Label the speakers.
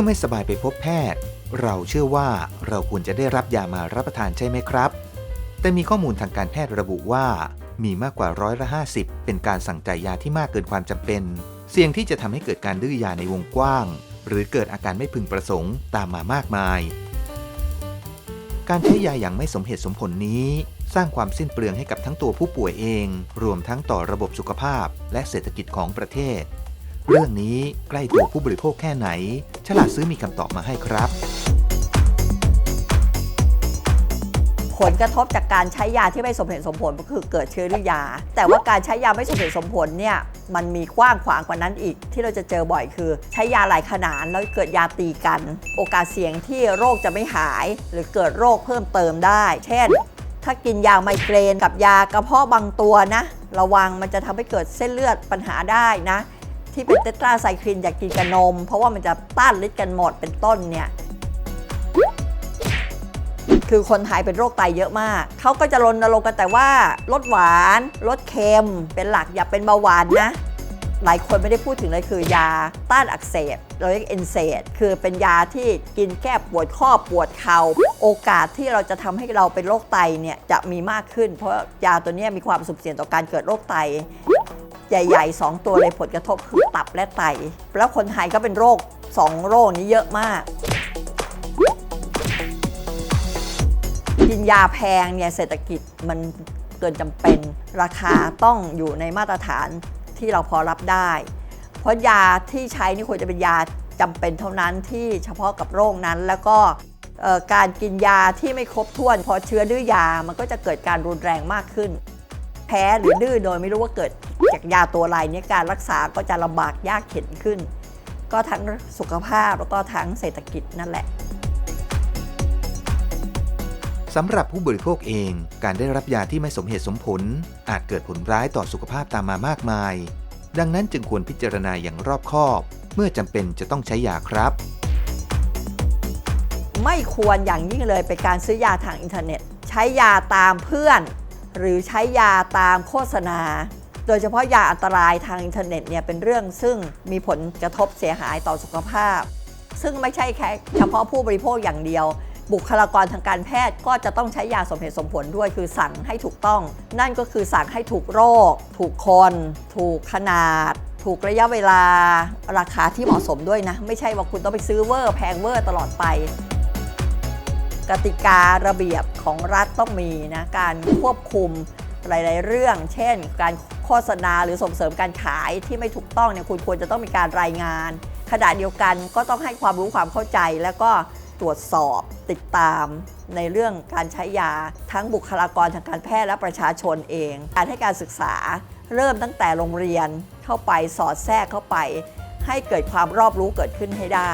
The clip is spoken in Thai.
Speaker 1: อไม่สบายไปพบแพทย์ เราเชื่อว่าเราควรจะได้รับยามารับประทานใช่ไหมครับ แต่มีข้อมูลทางการแพทย์ระบุว่า มีมากกว่าร้อยละ50เป็นการสั่งจ่ายยาที่มากเกินความจำเป็น เสี่ยงที่จะทำให้เกิดการดื้อยาในวงกว้าง หรือเกิดอาการไม่พึงประสงค์ตามมามากมาย การใช้ยาอย่างไม่สมเหตุสมผลนี้ สร้างความสิ้นเปลืองให้กับทั้งตัวผู้ป่วยเอง รวมทั้งต่อระบบสุขภาพ และเศรษฐกิจของประเทศ เรื่องนี้ใกล้ตัวผู้บริโภคแค่ไหน ฉลาดซื้อมีคำตอบมาให้ครับ
Speaker 2: ผลกระทบจากการใช้ยาที่ไม่สมเหตุสมผลก็คือเกิดเชื้อรื้อยา แต่ว่าการใช้ยาไม่สมเหตุสมผลเนี่ยมันมีกว้างขวางกว่านั้นอีก ที่เราจะเจอบ่อยคือ ใช้ยาหลายขนาดแล้วเกิดยาตีกัน โอกาสเสี่ยงที่โรคจะไม่หาย หรือเกิดโรคเพิ่มเติมได้ เช่น ถ้ากินยาไมเกรนกับยากระเพาะบางตัวนะ ระวังมันจะทำให้เกิดเส้นเลือดปัญหาได้นะ ที่เป็นเตตราไซคลินอยากกินกับนม เพราะว่ามันจะต้านฤทธิ์กันหมดเป็นต้นเนี่ยคือคนไทยเป็นโรคไตเยอะมาก เขาก็จะรณรงค์กันแต่ว่าลดหวานลดเค็ม เป็นหลักอย่าเป็นเบาหวานนะ หลายคนไม่ได้พูดถึงเลยคือยาต้านอักเสบเราเรียกเอนเซดคือเป็นยาที่กินแก้ปวดข้อปวดเข่าโอกาสที่เราจะทำให้เราเป็นโรคไตเนี่ยจะมีมากขึ้น เพราะยาตัวนี้มีความสุ่มเสี่ยงต่อการเกิดโรคไต ใหญ่ๆ 2 ตัวเลยผลกระทบคือตับและไต แล้วคนไทยก็เป็นโรค 2 โรคนี้เยอะมาก กินยาแพงเนี่ยเศรษฐกิจมันเกินจำเป็นราคาต้องอยู่ในมาตรฐานที่เราพอรับได้ เพราะยาที่ใช้นี่ควรจะเป็นยาจำเป็นเท่านั้นที่เฉพาะกับโรคนั้นแล้วก็การกินยาที่ไม่ครบถ้วน พอเชื้อดื้อยามันก็จะเกิดการรุนแรงมากขึ้น แพ้หรือดื้อโดยไม่รู้ว่าเกิด จากยาตัวอะไรเนี่ยการรักษาก็จะลำบากยากเข็นขึ้น ก็ทั้งสุขภาพแล้วก็ทั้งเศรษฐกิจนั่นแหละ
Speaker 1: สำหรับผู้บริโภคเอง การได้รับยาที่ไม่สมเหตุสมผล อาจเกิดผลร้ายต่อสุขภาพตามมามากมาย ดังนั้นจึงควรพิจารณาอย่างรอบคอบ เมื่อจำเป็นจะต้องใช้ยาครับ
Speaker 2: ไม่ควรอย่างยิ่งเลยเป็นการซื้อยาทางอินเทอร์เน็ต ใช้ยาตามเพื่อน หรือใช้ยาตามโฆษณา โดยเฉพาะยาอันตรายทางอินเทอร์เน็ตเนี่ยเป็นเรื่องซึ่งมีผลกระทบเสียหายต่อสุขภาพ ซึ่งไม่ใช่แค่เฉพาะผู้บริโภคอย่างเดียว บุคลากรทางการแพทย์ก็จะต้องใช้ยาสมเหตุสมผลด้วยคือสั่งให้ถูกต้อง นั่นก็คือสั่งให้ถูกโรค ถูกคน ถูกขนาด ถูกระยะเวลา ราคาที่เหมาะสมด้วยนะ ไม่ใช่ว่าคุณต้องไปซื้อเวอร์แพงเวอร์ตลอดไปกติการะเบียบของรัฐต้องมีนะการควบคุมหลาย ๆ เรื่อง เช่น การโฆษณาหรือส่งเสริมการขายที่ไม่ถูกต้องเนี่ยคุณควรจะต้องมีการรายงาน ขณะเดียวกันก็ต้องให้ความรู้ความเข้าใจ แล้วก็ตรวจสอบติดตามในเรื่องการใช้ยาทั้งบุคลากรทางการแพทย์และประชาชนเอง การให้การศึกษาเริ่มตั้งแต่โรงเรียนเข้าไปสอดแทรกเข้าไป ให้เกิดความรอบรู้เกิดขึ้นให้ได้